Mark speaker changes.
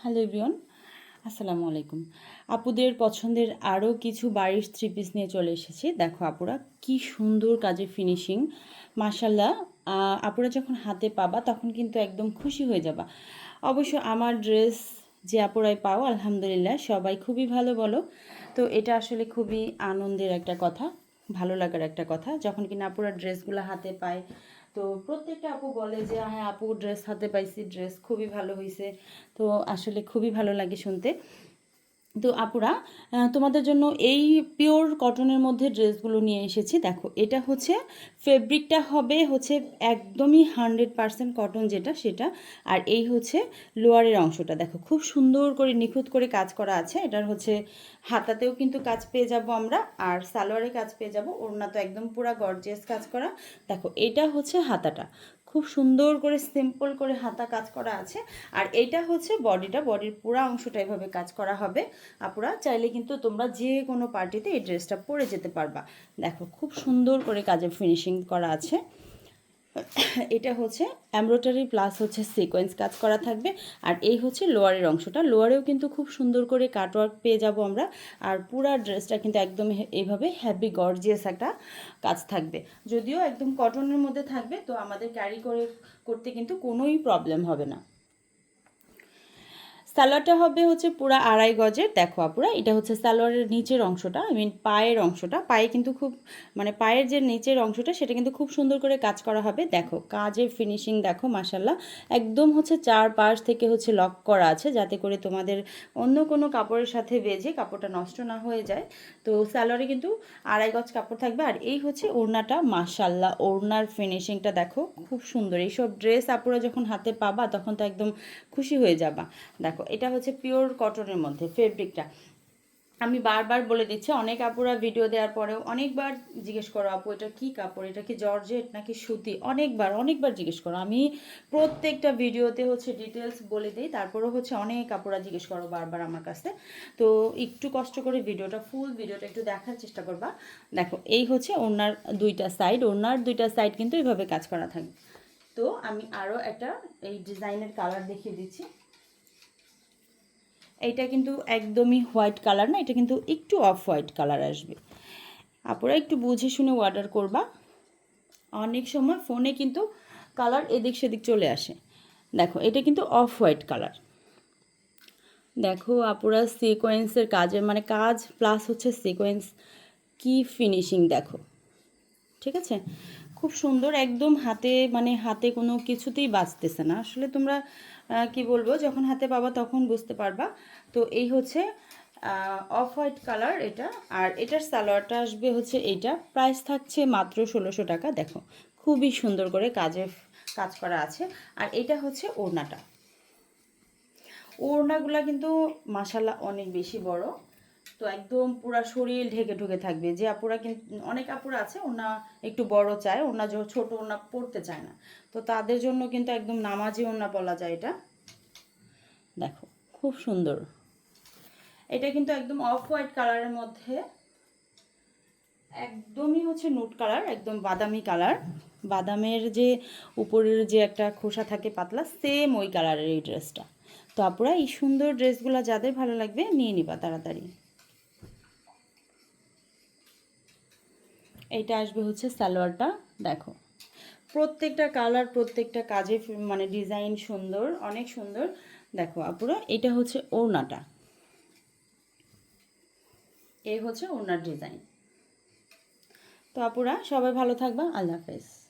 Speaker 1: Hello everyone আসসালামু আলাইকুম। আপুদের পছন্দের আরও কিছু বাড়ির থ্রি পিস নিয়ে চলে এসেছি। দেখো আপুরা, কি সুন্দর কাজের ফিনিশিং মাসাল্লাহ আপুরা যখন হাতে পাবা, তখন কিন্তু একদম খুশি হয়ে যাবা। অবশ্য আমার ড্রেস যে আপুরাই পাও, আলহামদুলিল্লাহ, সবাই খুবই ভালো বলো। তো এটা আসলে খুবই আনন্দের একটা কথা, ভালো লাগার একটা কথা। যখন কিনা আপুরা ড্রেসগুলো হাতে পায় তো প্রত্যেকটা আপু বলে যে হ্যাঁ আপু ড্রেস হাতে পাইছি ড্রেস খুবই ভালো হয়েছে তো আসলে খুবই ভালো লাগে শুনতে। তো আপুরা তোমাদের জন্য এই পিওর কটনের মধ্যে ড্রেসগুলো নিয়ে এসেছি। দেখো, এটা হচ্ছে ফেব্রিকটা হবে হচ্ছে একদমই হান্ড্রেড পারসেন্ট কটন যেটা সেটা, আর এই হচ্ছে লোয়ারের অংশটা। দেখো, খুব সুন্দর করে নিখুঁত করে কাজ করা আছে। এটার হচ্ছে হাতাতেও কিন্তু কাজ পেয়ে যাব আমরা, আর সালোয়ারে কাজ পেয়ে যাব। ওড়না তো একদম পুরা গর্জিয়াস কাজ করা। দেখো, এটা হচ্ছে হাতাটা। খুব সুন্দর করে সিম্পল করে হাতা কাজ করা আছে। আর এটা হচ্ছে বডিটা, বডির পুরো অংশটা এভাবে কাজ করা হবে। আপুরা, চাইলে কিন্তু তোমরা যে কোনো পার্টিতে এই ড্রেসটা পরে যেতে পারবা। দেখো, খুব সুন্দর করে কাজের ফিনিশিং করা আছে। এটা হচ্ছে এমব্রয়ডারি প্লাস হচ্ছে সিকোয়েন্স কাজ করা থাকবে। আর এই হচ্ছে লোয়ারের অংশটা। লোয়ারেও কিন্তু খুব সুন্দর করে কাটওয়ার্ক পেয়ে যাব আমরা। আর পুরা ড্রেসটা কিন্তু একদম এইভাবে হ্যাপি গর্জিয়াস একটা কাজ থাকবে। যদিও একদম কটনের মধ্যে থাকবে, তো আমাদের ক্যারি করে করতে কিন্তু কোনোই প্রবলেম হবে না। সালোয়ারটা হবে হচ্ছে পুরা আড়াই গজের। দেখো আপুরা, এটা হচ্ছে সালোয়ারের নিচের অংশটা আই মিন পায়ের অংশটা। পায়ে কিন্তু খুব মানে পায়ের যে নিচের অংশটা, সেটা কিন্তু খুব সুন্দর করে কাজ করা হবে। দেখো, কাজের ফিনিশিং দেখো মাসাল্লাহ একদম হচ্ছে চার পাশ থেকে হচ্ছে লক করা আছে, যাতে করে তোমাদের অন্য কোনো কাপড়ের সাথে বেজে কাপড়টা নষ্ট না হয়ে যায়। তো সালোয়ারে কিন্তু আড়াই গজ কাপড় থাকবে। আর এই হচ্ছে ওড়নাটা মাসাল্লাহ ওড়নার ফিনিশিংটা দেখো, খুব সুন্দর। এইসব ড্রেস আপুরা যখন হাতে পাবা, তখন তো একদম খুশি হয়ে যাবা। দেখো এটা হচ্ছে পিওর কটনের মধ্যে ফেব্রিকটা আমি বারবার বলে দিচ্ছি, অনেক আপুরা ভিডিও দেওয়ার পরেও অনেকবার জিজ্ঞেস করো, আপু, এটা কি কাপড়? এটা কি জর্জেট নাকি সুতি? অনেকবার অনেকবার জিজ্ঞেস করো। আমি প্রত্যেকটা ভিডিওতে হচ্ছে ডিটেলস বলে দিই, তারপরেও হচ্ছে অনেক আপুরা জিজ্ঞেস করো বারবার আমার কাছে। তো একটু কষ্ট করে ভিডিওটা ফুল ভিডিওটা একটু দেখার চেষ্টা করবা। দেখো, এই হচ্ছে ওনার দুইটা সাইড ওনার দুইটা সাইড কিন্তু এইভাবে কাজ করা থাকে। তো আমি আরও একটা এই ডিজাইনের কালার দেখিয়ে দিচ্ছি। এইটা কিন্তু একদমই হোয়াইট কালার না, এটা কিন্তু একটু অফ হোয়াইট কালার আসবে। আপনারা একটু বুঝে শুনে অর্ডার করবা। অনেক সময় ফোনে কিন্তু কালার এদিক সেদিক চলে আসে। দেখো, এটা কিন্তু অফ হোয়াইট কালার। দেখো, আপুরা সিকোয়েন্সের কাজের মানে কাজ প্লাস হচ্ছে সিকোয়েন্স কি ফিনিশিং দেখো। ঠিক আছে? খুব সুন্দর, একদম হাতে মানে হাতে কোনো কিছুতেই বাঁচতেছে না। আসলে তোমরা কি বলব, যখন হাতে পাবা তখন বুঝতে পারবা। তো এই হচ্ছে অফ হোয়াইট কালার এটা, আর এটার সালোয়ারটা আসবে হচ্ছে এইটা। প্রাইস থাকছে মাত্র ষোলোশো টাকা। দেখো, খুবই সুন্দর করে কাজে, কাজ করা আছে। আর এটা হচ্ছে ওড়নাটা। ওড়নাগুলা কিন্তু মাসাল্লাহ অনেক বেশি বড়। তো একদম পুরা শরীর ঢেকে ঢুকে থাকবে। যে আপুরা কিন্তু অনেক আপুরা আছে, ওনা একটু বড় চায়, ওনা ছোট ওনা পড়তে চায় না। তো তাদের জন্য কিন্তু একদম নামাজি ওনা বলা যায় এটা। দেখো, খুব সুন্দর। এটা কিন্তু একদম অফ হোয়াইট কালারের মধ্যে। একদমই হচ্ছে নুট কালার, একদম বাদামি কালার। বাদামের যে উপরের যে একটা খোসা থাকে পাতলা, সেম ওই কালারের এই ড্রেসটা। তো আপুরা এই সুন্দর ড্রেসগুলো যাদের ভালো লাগবে নিয়ে নিবা তাড়াতাড়ি। এইটা আসবে হচ্ছে সালোয়ারটা, দেখো। প্রত্যেকটা কালার, প্রত্যেকটা কাজে মানে ডিজাইন সুন্দর, অনেক সুন্দর। দেখো আপুরা, এটা হচ্ছে ওড়নাটা। এই হচ্ছে ওড়নার ডিজাইন। তো আপুরা, সবাই ভালো থাকবা, আল্লাহ হাফেজ।